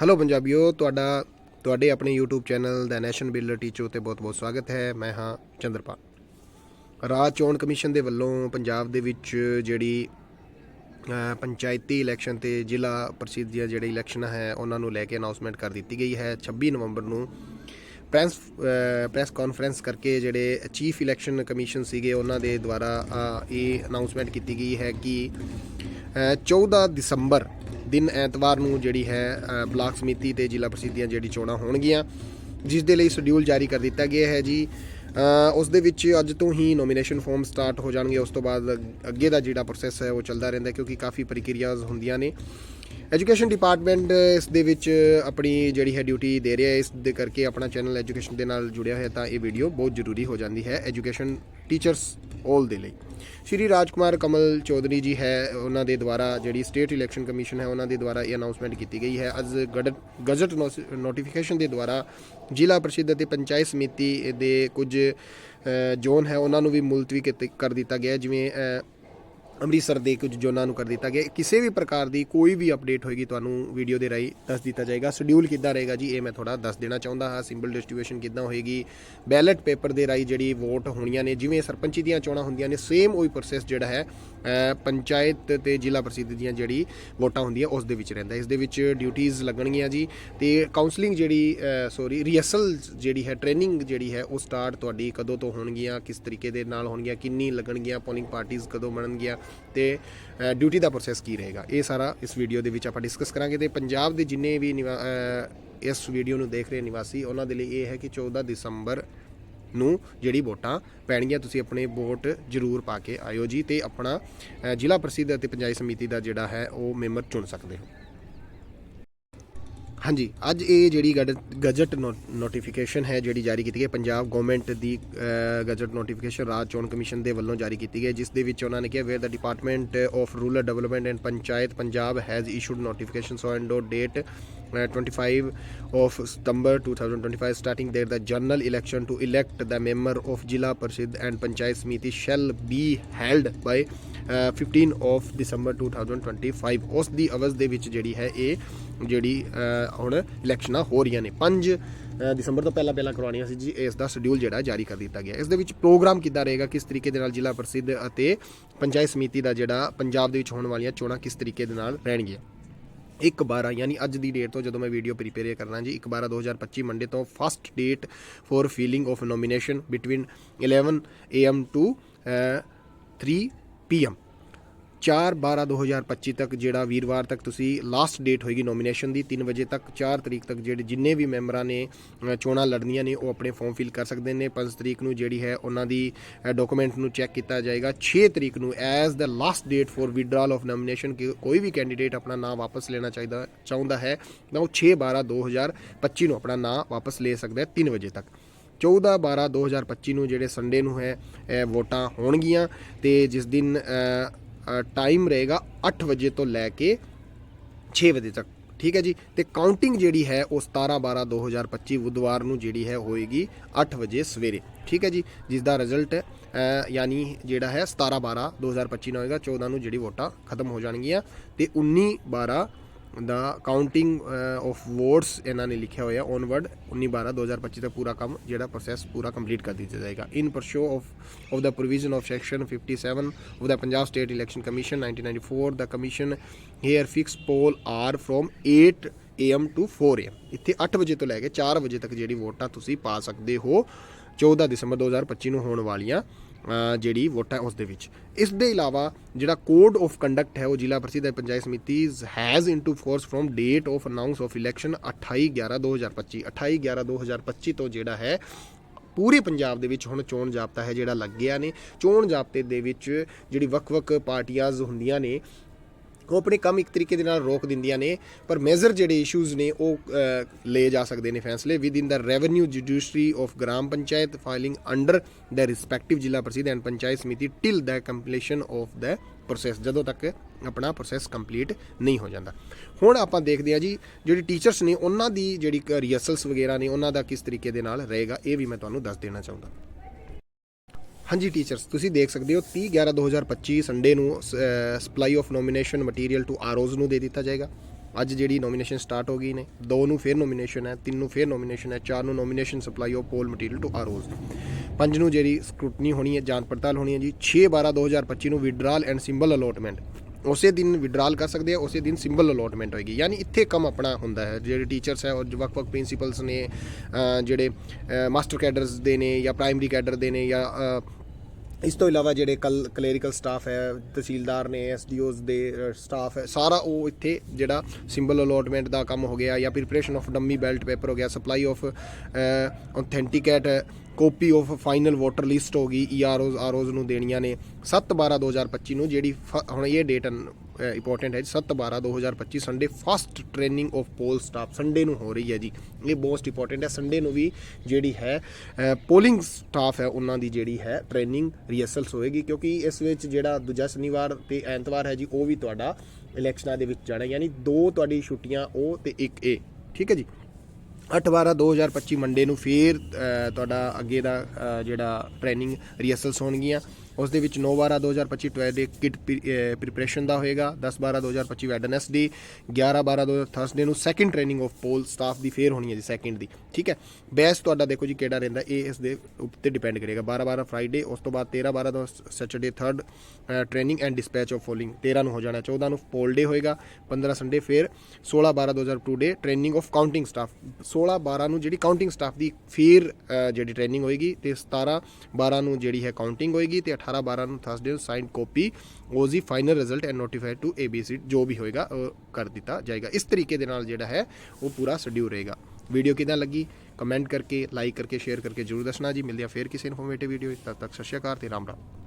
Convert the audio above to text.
Hello ਪੰਜਾਬੀਓ ਤੁਹਾਡਾ ਤੁਹਾਡੇ ਆਪਣੇ YouTube ਚੈਨਲ ਦਾ ਨੈਸ਼ਨ ਬਿਲਡਰ ਟੀਚਰ ਤੇ ਬਹੁਤ-ਬਹੁਤ ਸਵਾਗਤ ਹੈ। ਮੈਂ ਹਾਂ ਚੰਦਰਪਾਲ। ਰਾਜ ਚੋਣ ਕਮਿਸ਼ਨ ਦੇ ਵੱਲੋਂ ਪੰਜਾਬ ਦੇ ਵਿੱਚ ਜਿਹੜੀ ਪੰਚਾਇਤੀ ਇਲੈਕਸ਼ਨ ਤੇ ਜ਼ਿਲ੍ਹਾ ਪ੍ਰਸਿੱਧ ਦੀਆਂ ਜਿਹੜੇ ਇਲੈਕਸ਼ਨਾਂ ਹੈ ਉਹਨਾਂ ਨੂੰ ਲੈ ਕੇ ਅਨਾਉਂਸਮੈਂਟ ਕਰ ਦਿੱਤੀ ਗਈ ਹੈ। 26 ਨਵੰਬਰ ਨੂੰ ਪ੍ਰੈਸ ਪ੍ਰੈਸ ਕਾਨਫਰੰਸ ਕਰਕੇ ਜਿਹੜੇ ਚੀਫ ਇਲੈਕਸ਼ਨ ਕਮਿਸ਼ਨ ਸੀਗੇ ਉਹਨਾਂ ਦੇ ਦੁਆਰਾ ਇਹ ਅਨਾਉਂਸਮੈਂਟ ਕੀਤੀ ਗਈ ਹੈ ਕਿ ਅ, 14 ਦਸੰਬਰ ਦਿਨ ਐਤਵਾਰ ਨੂੰ ਜਿਹੜੀ ਹੈ ਬਲਾਕ ਸਮਿਤੀ ਤੇ ਜ਼ਿਲ੍ਹਾ ਪ੍ਰਸਿੱਧ ਦੀਆਂ ਜਿਹੜੀ ਚੋਣਾਂ ਹੋਣਗੀਆਂ, ਜਿਸ ਦੇ ਲਈ ਸ਼ਡਿਊਲ ਜਾਰੀ ਕਰ ਦਿੱਤਾ ਗਿਆ ਹੈ ਜੀ। ਉਸ ਦੇ ਵਿੱਚ ਅੱਜ ਤੋਂ ਹੀ ਨੋਮੀਨੇਸ਼ਨ ਫਾਰਮ ਸਟਾਰਟ ਹੋ ਜਾਣਗੇ, ਉਸ ਤੋਂ ਬਾਅਦ ਅੱਗੇ ਦਾ ਜਿਹੜਾ ਪ੍ਰੋਸੈਸ ਹੈ ਉਹ ਚੱਲਦਾ ਰਹਿੰਦਾ ਕਿਉਂਕਿ ਕਾਫੀ ਪ੍ਰਕਿਰਿਆਜ਼ ਹੁੰਦੀਆਂ ਨੇ। ਐਜੂਕੇਸ਼ਨ ਡਿਪਾਰਟਮੈਂਟ ਇਸ ਦੇ ਵਿੱਚ ਆਪਣੀ ਜਿਹੜੀ ਹੈ ਡਿਊਟੀ ਦੇ ਰਿਹਾ ਹੈ, ਇਸ ਦੇ ਕਰਕੇ ਆਪਣਾ ਚੈਨਲ ਐਜੂਕੇਸ਼ਨ ਦੇ ਨਾਲ ਜੁੜਿਆ ਹੋਇਆ ਤਾਂ ਇਹ ਵੀਡੀਓ ਬਹੁਤ ਜ਼ਰੂਰੀ ਹੋ ਜਾਂਦੀ ਹੈ। ਐਜੂਕੇਸ਼ਨ ਟੀਚਰਸ 올 ਦੇ ਲਈ। ਸ਼੍ਰੀ ਰਾਜਕੁਮਾਰ ਕਮਲ ਚੌਧਰੀ ਜੀ ਹੈ, ਉਹਨਾਂ ਦੇ ਦੁਆਰਾ ਜਿਹੜੀ ਸਟੇਟ ਇਲੈਕਸ਼ਨ ਕਮਿਸ਼ਨ ਹੈ, ਉਹਨਾਂ ਦੇ ਦੁਆਰਾ ਇਹ ਅਨਾਉਂਸਮੈਂਟ ਕੀਤੀ ਗਈ ਹੈ। ਅੱਜ ਗੜ- ਗਜ਼ਟ ਨੋਟੀਫਿਕੇਸ਼ਨ ਦੇ ਦੁਆਰਾ ਜ਼ਿਲ੍ਹਾ ਪ੍ਰਸਿੱਧ ਅਤੇ ਪੰਚਾਇਤ ਸਮਿਤੀ ਦੇ ਕੁਝ ਜ਼ੋਨ ਹੈ, ਉਹਨਾਂ ਨੂੰ ਵੀ ਮੁਲਤਵੀ ਕੀਤੇ- ਕਰ ਦਿੱਤਾ ਗਿਆ ਜਿਵੇਂ ਅੰਮ੍ਰਿਤਸਰ ਦੇ ਕੁਝ ਜ਼ੋਨਾਂ ਨੂੰ ਕਰ ਦਿੱਤਾ ਗਿਆ। ਕਿਸੇ ਵੀ ਪ੍ਰਕਾਰ ਦੀ ਕੋਈ ਵੀ ਅਪਡੇਟ ਹੋਏਗੀ ਤੁਹਾਨੂੰ ਵੀਡੀਓ ਦੇ ਰਾਹੀਂ ਦੱਸ ਦਿੱਤਾ ਜਾਏਗਾ। ਸ਼ਡਿਊਲ ਕਿੱਦਾਂ ਰਹੇਗਾ ਜੀ, ਇਹ ਮੈਂ ਥੋੜਾ ਦੱਸ ਦੇਣਾ ਚਾਹੁੰਦਾ ਹਾਂ। ਸਿੰਬਲ ਡਿਸਟ੍ਰੀਬਿਊਸ਼ਨ ਕਿੱਦਾਂ ਹੋਏਗੀ? ਬੈਲਟ ਪੇਪਰ ਦੇ ਰਾਹੀਂ ਜਿਹੜੀ ਵੋਟ ਹੋਣੀਆਂ ਨੇ, ਜਿਵੇਂ ਸਰਪੰਚੀ ਦੀਆਂ ਚੋਣਾਂ ਹੁੰਦੀਆਂ ਨੇ ਸੇਮ ਉਹੀ ਪ੍ਰੋਸੈਸ ਜਿਹੜਾ ਹੈ ਪੰਚਾਇਤ ਤੇ ਜ਼ਿਲ੍ਹਾ ਪ੍ਰਸਿੱਧ ਦੀਆਂ ਜਿਹੜੀ ਵੋਟਾਂ ਹੁੰਦੀਆਂ, ਉਸ ਦੇ ਵਿੱਚ ਰਹਿੰਦਾ। ਇਸ ਦੇ ਵਿੱਚ ਡਿਊਟੀਆਂ ਲੱਗਣਗੀਆਂ ਜੀ। ਤੇ ਕਾਉਂਸਲਿੰਗ ਜਿਹੜੀ ਸੌਰੀ ਰਿਹਰਸਲ ਜਿਹੜੀ ਹੈ ਟ੍ਰੇਨਿੰਗ ਜਿਹੜੀ ਹੈ, ਉਹ ਸਟਾਰਟ ਤੁਹਾਡੀ ਕਦੋਂ ਤੋਂ ਹੋਣਗੀਆਂ, ਕਿਸ ਤਰੀਕੇ ਦੇ ਨਾਲ ਹੋਣਗੀਆਂ, ਕਿੰਨੀ ਲੱਗਣਗੀਆਂ ਪੋਲਿੰਗ ਪਾਰਟੀਆਂ ਕਦੋਂ ਬਣਨਗੀਆਂ ਤੇ ਡਿਊਟੀ ਦਾ ਪ੍ਰੋਸੈਸ ਕੀ ਰਹੇਗਾ? ਇਹ ਸਾਰਾ ਇਸ ਵੀਡੀਓ ਦੇ ਵਿੱਚ ਆਪਾਂ ਡਿਸਕਸ ਕਰਾਂਗੇ ਤੇ ਪੰਜਾਬ ਦੇ ਜਿੰਨੇ ਵੀ ਨਿਵਾ- ਇਸ ਵੀਡੀਓ ਨੂੰ ਦੇਖ ਰਹੇ ਨਿਵਾਸੀ, ਉਹਨਾਂ ਦੇ ਲਈ ਇਹ ਹੈ ਕਿ 14 ਦਸੰਬਰ ਨੂੰ ਜਿਹੜੀ ਵੋਟਾਂ ਪੈਣਗੀਆਂ, ਤੁਸੀਂ ਆਪਣੇ ਵੋਟ ਜ਼ਰੂਰ ਪਾ ਕੇ ਆਇਓ ਜੀ ਤੇ ਆਪਣਾ ਜ਼ਿਲ੍ਹਾ ਪ੍ਰਸਿੱਧ ਅਤੇ ਪੰਚਾਇਤ ਸਮਿਤੀ ਦਾ ਜਿਹੜਾ ਹੈ, ਉਹ ਮੈਂਬਰ ਚੁਣ ਸਕਦੇ ਹੋ। ਹਾਂਜੀ, ਅੱਜ ਇਹ ਜਿਹੜੀ ਗੜ- ਗਜ਼ਟ ਨੋ- ਨੋਟੀਫਿਕੇਸ਼ਨ ਹੈ ਜਿਹੜੀ ਜਾਰੀ ਕੀਤੀ ਗਈ ਪੰਜਾਬ ਗਵਰਨਮੈਂਟ ਦੀ ਗਜ਼ਟ ਨੋਟੀਫਿਕੇਸ਼ਨ ਰਾਜ ਚੋਣ ਕਮਿਸ਼ਨ ਦੇ ਵੱਲੋਂ ਜਾਰੀ ਕੀਤੀ ਗਈ ਜਿਸ ਦੇ ਵਿੱਚ ਉਹਨਾਂ ਨੇ ਕਿਹਾ where the department of rural development and panchayat Punjab has issued notification so and date 25 of September 2025 starting there the general election to elect the member of Jila Parishad and Panchayat Samiti shall be held by uh, 15 of December 2025 ਉਸ ਦੀ ਅਵਜ਼ ਦੇ ਵਿੱਚ ਜਿਹੜੀ ਹੈ ਇਹ ਜਿਹੜੀ ਹੁਣ ਇਲੈਕਸ਼ਨਾਂ ਹੋ ਰਹੀਆਂ ਨੇ 5 ਦਸੰਬਰ ਤੋਂ ਪਹਿਲਾਂ ਪਹਿਲਾਂ ਕਰਵਾਉਣੀਆਂ ਸੀ ਜੀ ਇਸ ਦਾ ਸ਼ਡਿਊਲ ਜਿਹੜਾ ਜਾਰੀ ਕਰ ਦਿੱਤਾ ਗਿਆ ਇਸ ਦੇ ਵਿੱਚ ਪ੍ਰੋਗਰਾਮ ਕਿੱਦਾਂ ਰਹੇਗਾ ਕਿਸ ਤਰੀਕੇ ਦੇ ਨਾਲ ਜ਼ਿਲ੍ਹਾ ਪ੍ਰਸਿੱਧ ਅਤੇ ਪੰਚਾਇਤ ਸਮਿਤੀ ਦਾ ਜਿਹੜਾ ਪੰਜਾਬ ਦੇ ਵਿੱਚ ਹੋਣ ਵਾਲੀਆਂ ਚੋਣਾਂ ਕਿਸ ਤਰੀਕੇ ਦੇ ਨਾਲ ਰਹਿਣਗੀਆਂ 1 12 ਯਾਨੀ ਅੱਜ ਦੀ ਡੇਟ ਤੋਂ ਜਦੋਂ ਮੈਂ ਵੀਡੀਓ ਪ੍ਰੀਪੇਅਰ ਕਰਨਾ ਜੀ 1 12 2025 ਮੰਡੇ ਤੋਂ first date for filing of nomination between 11 am to 3 pm 4 12 2025 ਤੱਕ ਜਿਹੜਾ ਵੀਰਵਾਰ ਤੱਕ ਤੁਸੀਂ ਲਾਸਟ ਡੇਟ ਹੋਏਗੀ ਨੋਮੀਨੇਸ਼ਨ ਦੀ 3 ਵਜੇ ਤੱਕ 4 ਤਰੀਕ ਤੱਕ ਜਿਹੜੇ ਜਿੰਨੇ ਵੀ ਮੈਂਬਰਾਂ ਨੇ ਚੋਣਾਂ ਲੜਨੀਆਂ ਨੇ, ਉਹ ਆਪਣੇ ਫਾਰਮ ਫਿਲ ਕਰ ਸਕਦੇ ਨੇ। 5 ਤਰੀਕ ਨੂੰ ਜਿਹੜੀ ਹੈ ਉਹਨਾਂ ਦੀ ਡਾਕੂਮੈਂਟ ਨੂੰ ਚੈੱਕ ਕੀਤਾ ਜਾਏਗਾ। 6 ਤਰੀਕ ਨੂੰ as the last date for withdrawal of nomination ਕਿ ਕੋਈ ਵੀ ਕੈਂਡੀਡੇਟ ਆਪਣਾ ਨਾਮ ਵਾਪਸ ਲੈਣਾ ਚਾਹੀਦਾ, ਚਾਹੁੰਦਾ ਹੈ, ਤਾਂ ਉਹ 6 12 2025 ਨੂੰ ਆਪਣਾ ਨਾਮ ਵਾਪਸ ਲੈ ਸਕਦਾ ਹੈ 3 ਵਜੇ ਤੱਕ। 14 12 2025 ਨੂੰ ਜਿਹੜੇ ਸੰਡੇ ਨੂੰ ਹੈ ਵੋਟਾਂ ਹੋਣਗੀਆਂ ਤੇ ਜਿਸ ਦਿਨ ਟਾਈਮ ਰਹੇਗਾ 8 ਵਜੇ ਤੋਂ ਲੈ ਕੇ 6 ਵਜੇ ਤੱਕ, ਠੀਕ ਹੈ ਜੀ? ਤੇ ਕਾਊਂਟਿੰਗ ਜਿਹੜੀ ਹੈ ਉਹ 17 12 2025 ਬੁੱਧਵਾਰ ਨੂੰ ਜਿਹੜੀ ਹੈ ਹੋਏਗੀ 8 ਵਜੇ ਸਵੇਰੇ, ਠੀਕ ਹੈ ਜੀ? ਜਿਸ ਦਾ ਰਿਜ਼ਲਟ ਯਾਨੀ ਜਿਹੜਾ ਹੈ 17 12 2025 ਨੂੰ ਹੋਏਗਾ 14 ਨੂੰ ਜਿਹੜੀ ਵੋਟਾਂ ਖਤਮ ਹੋ ਜਾਣਗੀਆਂ ਤੇ 19 12 ਦਾ ਕਾਊਂਟਿੰਗ ਆਫ ਵੋਟਸ ਇਹਨਾਂ ਨੇ ਲਿਖਿਆ ਹੋਇਆ ਔਨਵਰਡ 19 12 2025 ਤੱਕ ਪੂਰਾ ਕੰਮ, ਜਿਹੜਾ ਪ੍ਰੋਸੈਸ ਪੂਰਾ ਕੰਪਲੀਟ ਕਰ ਦਿੱਤਾ ਜਾਏਗਾ। In pursuance of of the provision of section 57 of the Punjab state election commission 1994 the commission here fix poll are from 8 am to 4 am ਇੱਥੇ 8 ਵਜੇ ਤੋਂ ਲੈ ਕੇ 4 ਵਜੇ ਤੱਕ ਜਿਹੜੀ ਵੋਟਾਂ ਤੁਸੀਂ ਪਾ ਸਕਦੇ ਹੋ 14 ਦਸੰਬਰ 2025 ਨੂੰ ਹੋਣ ਵਾਲੀਆਂ ਜਿਹੜੀ ਵੋਟ ਹੈ ਉਸ ਦੇ ਵਿੱਚ। ਇਸ ਦੇ ਇਲਾਵਾ ਜਿਹੜਾ ਕੋਡ ਆਫ ਕੰਡਕਟ ਹੈ, ਉਹ ਜ਼ਿਲ੍ਹਾ ਪ੍ਰਸਿੱਧ panchayat samiti has into force from date of announce of election 28 11 2025 28 11 2025 ਤੋਂ ਜਿਹੜਾ ਹੈ, ਪੂਰੇ ਪੰਜਾਬ ਦੇ ਵਿੱਚ ਹੁਣ ਚੋਣ ਜਾਬਤਾ ਹੈ ਜਿਹੜਾ ਲੱਗ ਗਿਆ ਨੇ। ਚੋਣ ਜਾਬਤੇ ਦੇ ਵਿੱਚ ਜਿਹੜੀ ਵੱਖ-ਵੱਖ ਪਾਰਟੀਆਂ ਹੁੰਦੀਆਂ ਨੇ ਉਹ ਆਪਣੇ ਕੰਮ ਇੱਕ ਤਰੀਕੇ ਦੇ ਨਾਲ ਰੋਕ ਦਿੰਦੀਆਂ ਨੇ ਪਰ ਮੇਜਰ ਜਿਹੜੇ ਇਸ਼ੂਜ਼ ਨੇ ਉਹ ਅ, ਲਏ ਜਾ ਸਕਦੇ ਨੇ ਫੈਸਲੇ with in the revenue judiciary of gram panchayat filing under the respective zila parishad and panchayat samiti till the completion of the process ਜਦੋਂ ਤੱਕ ਆਪਣਾ ਪ੍ਰੋਸੈਸ ਕੰਪਲੀਟ ਨਹੀਂ ਹੋ ਜਾਂਦਾ। ਹੁਣ ਆਪਾਂ ਦੇਖਦੇ ਹਾਂ ਜੀ ਜਿਹੜੀ ਟੀਚਰਸ ਨੇ ਉਹਨਾਂ ਦੀ ਜਿਹੜੀ ਰਿਹਰਸਲਸ ਵਗੈਰਾ ਨੇ ਉਹਨਾਂ ਦਾ ਕਿਸ ਤਰੀਕੇ ਦੇ ਨਾਲ ਰਹੇਗਾ ਇਹ ਵੀ ਮੈਂ ਤੁਹਾਨੂੰ ਦੱਸ ਦੇਣਾ ਚਾਹੁੰਦਾ। ਹਾਂਜੀ ਟੀਚਰਸ ਤੁਸੀਂ ਦੇਖ ਸਕਦੇ ਹੋ 30 11 2025 ਸੰਡੇ ਨੂੰ supply of nomination material to ROs ਨੂੰ ਦੇ ਦਿੱਤਾ ਜਾਏਗਾ। ਅੱਜ ਜਿਹੜੀ ਨੋਮੀਨੇਸ਼ਨ ਸਟਾਰਟ ਹੋ ਗਈ ਨੇ, ਦੋ ਨੂੰ ਫੇਰ ਨੋਮੀਨੇਸ਼ਨ ਹੈ, ਤਿੰਨ ਨੂੰ ਫੇਰ ਨੋਮੀਨੇਸ਼ਨ ਹੈ, ਚਾਰ ਨੂੰ nomination supply of poll material to ROs ਪੰਜ ਨੂੰ ਜਿਹੜੀ ਸਕ੍ਰੂਟਨੀ ਹੋਣੀ ਹੈ ਜਾਂਚ ਪੜਤਾਲ ਹੋਣੀ ਹੈ ਜੀ 6 12 2025 ਨੂੰ ਵਿਡਰਾਲ ਐਂਡ ਸਿੰਬਲ ਅਲੋਟਮੈਂਟ ਉਸੇ ਦਿਨ ਵਿਡਰਾਲ ਕਰ ਸਕਦੇ ਆ, ਉਸੇ ਦਿਨ ਸਿੰਬਲ ਅਲੋਟਮੈਂਟ ਹੋਏਗੀ। ਯਾਨੀ ਇੱਥੇ ਕੰਮ ਆਪਣਾ ਹੁੰਦਾ ਹੈ। ਜਿਹੜੇ ਟੀਚਰਸ ਹੈ ਔਰ ਵੱਖ-ਵੱਖ ਪ੍ਰਿੰਸੀਪਲਸ ਨੇ ਜਿਹੜੇ ਮਾਸਟਰ ਕੈਡਰਸ ਦੇ ਨੇ ਜਾਂ ਪ੍ਰਾਇਮਰੀ ਕੈਡਰ ਦੇ ਨੇ ਜਾਂ ਇਸ ਤੋਂ ਇਲਾਵਾ ਜਿਹੜੇ ਕਲ ਕਲੈਰੀਕਲ ਸਟਾਫ ਹੈ, ਤਹਿਸੀਲਦਾਰ ਨੇ ਐਸਡੀਓਜ਼ ਦੇ ਸਟਾਫ ਹੈ, ਸਾਰਾ ਉਹ ਇੱਥੇ ਜਿਹੜਾ ਸਿੰਬਲ ਅਲੋਟਮੈਂਟ ਦਾ ਕੰਮ ਹੋ ਗਿਆ ਜਾਂ preparation of dummy ballot paper ਹੋ ਗਿਆ supply of authenticate copy of final voter list ਹੋ ਗਈ ਈਆਰਓਜ਼ ਆਰਓਜ਼ ਨੂੰ ਦੇਣੀਆਂ ਨੇ 7 12 2025 ਨੂੰ, ਜਿਹੜੀ ਫ- ਹੁਣ ਇਹ ਡੇਟ ਇੰਪੋਰਟੈਂਟ ਹੈ 7 12 2025 Sunday first training of poll staff Sunday ਨੂੰ ਹੋ ਰਹੀ ਹੈ ਜੀ। ਇਹ ਮੋਸਟ ਇੰਪੋਰਟੈਂਟ ਹੈ। ਸੰਡੇ ਨੂੰ ਵੀ ਜਿਹੜੀ ਹੈ ਪੋਲਿੰਗ ਸਟਾਫ ਹੈ, ਉਹਨਾਂ ਦੀ ਜਿਹੜੀ ਹੈ ਟ੍ਰੇਨਿੰਗ ਰਿਹਰਸਲਸ ਹੋਏਗੀ। ਕਿਉਂਕਿ ਇਸ ਵਿੱਚ ਜਿਹੜਾ ਦੂਜਾ ਸ਼ਨੀਵਾਰ ਤੇ ਐਤਵਾਰ ਹੈ ਜੀ, ਉਹ ਵੀ ਤੁਹਾਡਾ ਇਲੈਕਸ਼ਨਾਂ ਦੇ ਵਿੱਚ ਜਾਣਾ ਯਾਨੀ ਦੋ ਤੁਹਾਡੀ ਛੁੱਟੀਆਂ, ਉਹ ਤੇ ਇੱਕ ਇਹ। ਠੀਕ ਹੈ ਜੀ? 8 12 2025 ਮੰਡੇ ਨੂੰ ਫੇਰ ਤੁਹਾਡਾ ਅੱਗੇ ਦਾ ਜਿਹੜਾ ਟ੍ਰੇਨਿੰਗ ਰਿਹਰਸਲਸ ਹੋਣਗੀਆਂ। ਉਸ ਦੇ ਵਿੱਚ 9 12 2025 ਟਵੈਡੇ ਕਿਟ ਪ੍ਰੀਪਰੇਸ਼ਨ ਦਾ ਹੋਏਗਾ 10 12 2025 ਵੈਡਨਸਡੇ 11 12 2000 ਥਰਸਡੇ ਨੂੰ second training of poll staff ਦੀ ਫੇਰ ਹੋਣੀ ਹੈ ਜੀ ਸੈਕਿੰਡ ਦੀ, ਠੀਕ ਹੈ? ਬੈਸ ਤੁਹਾਡਾ ਦੇਖੋ ਜੀ ਕਿਹੜਾ ਰਹਿੰਦਾ, ਇਹ ਇਸ ਦੇ ਉੱਤੇ ਡਿਪੈਂਡ ਕਰੇਗਾ 12 12 ਫਰਾਈਡੇ ਉਸ ਤੋਂ ਬਾਅਦ 13 12 ਦਾ Saturday third training and dispatch of polling 13 ਨੂੰ ਹੋ ਜਾਣਾ 14 ਨੂੰ ਪੋਲ ਡੇ ਹੋਏਗਾ 15 ਸੰਡੇ ਫੇਰ 16 12 2002 day training of counting staff 16 12 ਨੂੰ ਜਿਹੜੀ ਕਾਊਂਟਿੰਗ ਸਟਾਫ ਦੀ ਫੇਰ ਜਿਹੜੀ ਟ੍ਰੇਨਿੰਗ ਹੋਏਗੀ, ਤੇ 17 12 ਨੂੰ ਜਿਹੜੀ ਹੈ ਕਾਊਂਟਿੰਗ ਹੋਏਗੀ, ਤੇ 18 12 ਨੂੰ ਥਰਸਡੇ ਨੂੰ ਸਾਈਨ ਕਾਪੀ ਉਹਦੀ final result and notified to ABC ਜੋ ਵੀ ਹੋਏਗਾ, ਉਹ ਕਰ ਦਿੱਤਾ ਜਾਏਗਾ। ਇਸ ਤਰੀਕੇ ਦੇ ਨਾਲ ਜਿਹੜਾ ਹੈ, ਉਹ ਪੂਰਾ ਸ਼ਡਿਊਲ ਰਹੇਗਾ। ਵੀਡੀਓ ਕਿਦਾਂ ਲੱਗੀ? ਕਮੈਂਟ ਕਰਕੇ ਲਾਈਕ ਕਰਕੇ ਸ਼ੇਅਰ ਕਰਕੇ ਜਰੂਰ ਦੱਸਣਾ ਜੀ। ਮਿਲਦੇ ਆ ਫੇਰ ਕਿਸੇ ਇਨਫੋਰਮੇਟਿਵ ਵੀਡੀਓ ਤਦ ਤੱਕ ਸਤਿ ਸ਼੍ਰੀ ਅਕਾਲ ਤੇ ਰਾਮ ਰਾਮ